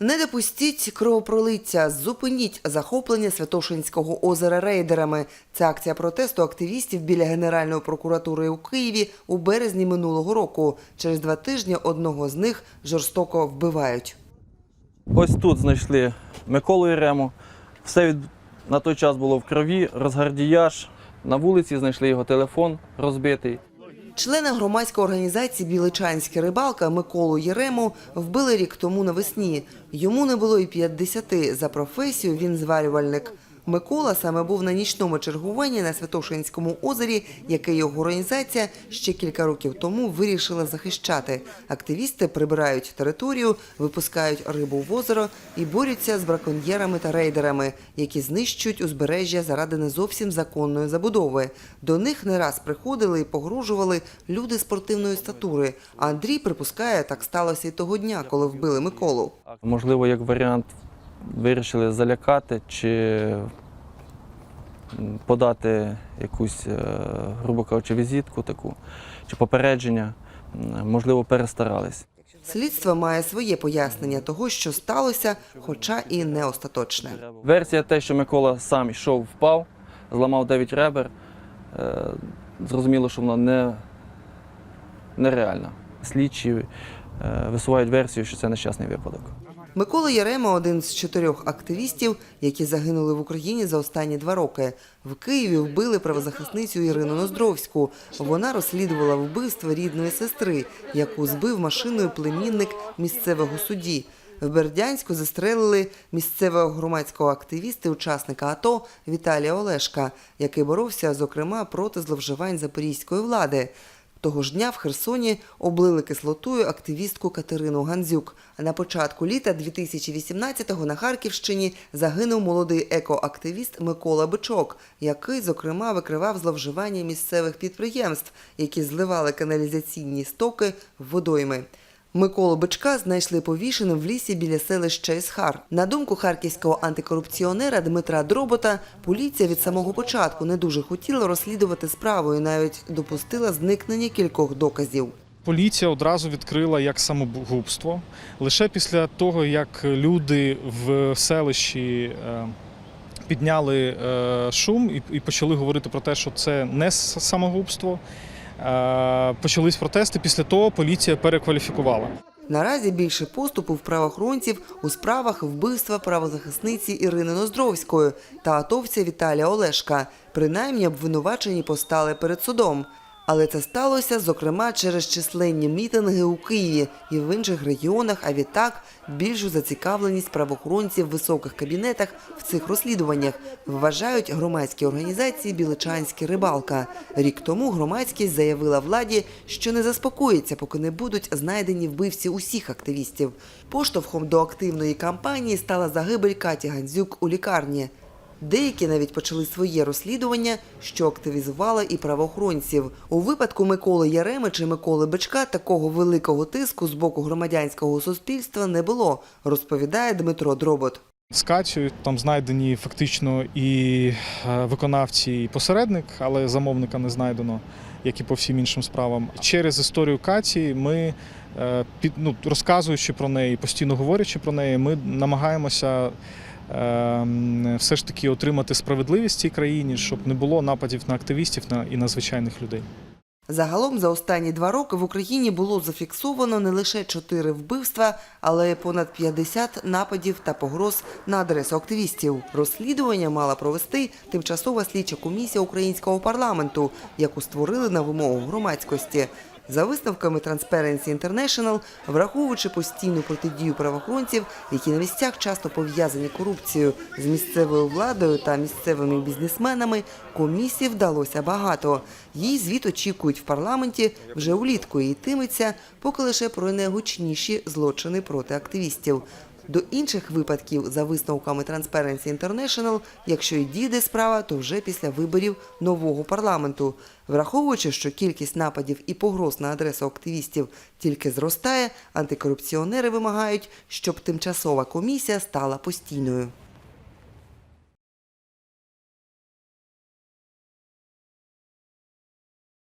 Не допустіть кровопролиття, зупиніть захоплення Святошинського озера рейдерами. Це акція протесту активістів біля Генеральної прокуратури у Києві у березні минулого року. Через два тижні одного з них жорстоко вбивають. Ось тут знайшли Миколу Єрему. Все від... на той час було в крові, розгардіяж. На вулиці знайшли його телефон розбитий. Члена громадської організації Біличанська рибалка Миколу Єрему вбили рік тому навесні. Йому не було і 50. За професію він зварювальник. Микола саме був на нічному чергуванні на Святошинському озері, яке його організація ще кілька років тому вирішила захищати. Активісти прибирають територію, випускають рибу в озеро і борються з браконьєрами та рейдерами, які знищують узбережжя заради не зовсім законної забудови. До них не раз приходили і погрожували люди спортивної статури. Андрій припускає, так сталося і того дня, коли вбили Миколу. Можливо, як варіант, вирішили залякати чи подати якусь, е, грубо кажучи, візитку таку, чи попередження. Можливо, перестарались. Слідство має своє пояснення того, що сталося, хоча і не остаточне. Версія те, що Микола сам йшов, впав, зламав 9 ребер. Е, Зрозуміло, що вона не, нереальна. Слідчі е, висувають версію, що це нещасний випадок. Микола Ярема один з чотирьох активістів, які загинули в Україні за останні два роки. В Києві вбили правозахисницю Ірину Ноздровську. Вона розслідувала вбивство рідної сестри, яку збив машиною племінник місцевого судді. В Бердянську застрелили місцевого громадського активіста, учасника АТО Віталія Олешка, який боровся, зокрема, проти зловживань запорізької влади. Того ж дня в Херсоні облили кислотою активістку Катерину Гандзюк. На початку літа 2018-го на Харківщині загинув молодий екоактивіст Микола Бичок, який, зокрема, викривав зловживання місцевих підприємств, які зливали каналізаційні стоки в водойми. Миколу Бичка знайшли повішеним в лісі біля селища Ісхар. На думку харківського антикорупціонера Дмитра Дробота, поліція від самого початку не дуже хотіла розслідувати справу і навіть допустила зникнення кількох доказів. Поліція одразу відкрила як самогубство. Лише після того, як люди в селищі е, підняли е, шум і- і почали говорити про те, що це не самогубство. Е, Почались протести. Після того поліція перекваліфікувала. Наразі більше поступу в правоохоронців у справах вбивства правозахисниці Ірини Ноздровської та атовця Віталія Олешка. Принаймні обвинувачені постали перед судом. Але це сталося, зокрема, через численні мітинги у Києві і в інших регіонах, а відтак більшу зацікавленість правоохоронців в високих кабінетах в цих розслідуваннях вважають громадські організації Біличанська рибалка. Рік тому громадськість заявила владі, що не заспокоїться, поки не будуть знайдені вбивці усіх активістів. Поштовхом до активної кампанії стала загибель Каті Гандзюк у лікарні. Деякі навіть почали своє розслідування, що активізувало і правоохоронців. У випадку Миколи Яреми чи Миколи Бичка такого великого тиску з боку громадянського суспільства не було, розповідає Дмитро Дробот. З Катю там знайдені фактично і е, виконавці, і посередник, але замовника не знайдено, як і по всім іншим справам. Через історію Каті ми, е, під, ну, розказуючи про неї, постійно говорячи про неї, ми намагаємося все ж таки отримати справедливість в цій країні, щоб не було нападів на активістів і на звичайних людей. Загалом за останні два роки в Україні було зафіксовано не лише чотири вбивства, але й понад 50 нападів та погроз на адресу активістів. Розслідування мала провести тимчасова слідча комісія українського парламенту, яку створили на вимогу громадськості. За висновками Transparency International, враховуючи постійну протидію правоохоронців, які на місцях часто пов'язані корупцією з місцевою владою та місцевими бізнесменами, комісії вдалося багато. Її звіт очікують в парламенті вже улітку і йтиметься, поки лише про найгучніші злочини проти активістів. До інших випадків, за висновками Transparency International, якщо й дійде справа, то вже після виборів нового парламенту. Враховуючи, що кількість нападів і погроз на адресу активістів тільки зростає, антикорупціонери вимагають, щоб тимчасова комісія стала постійною.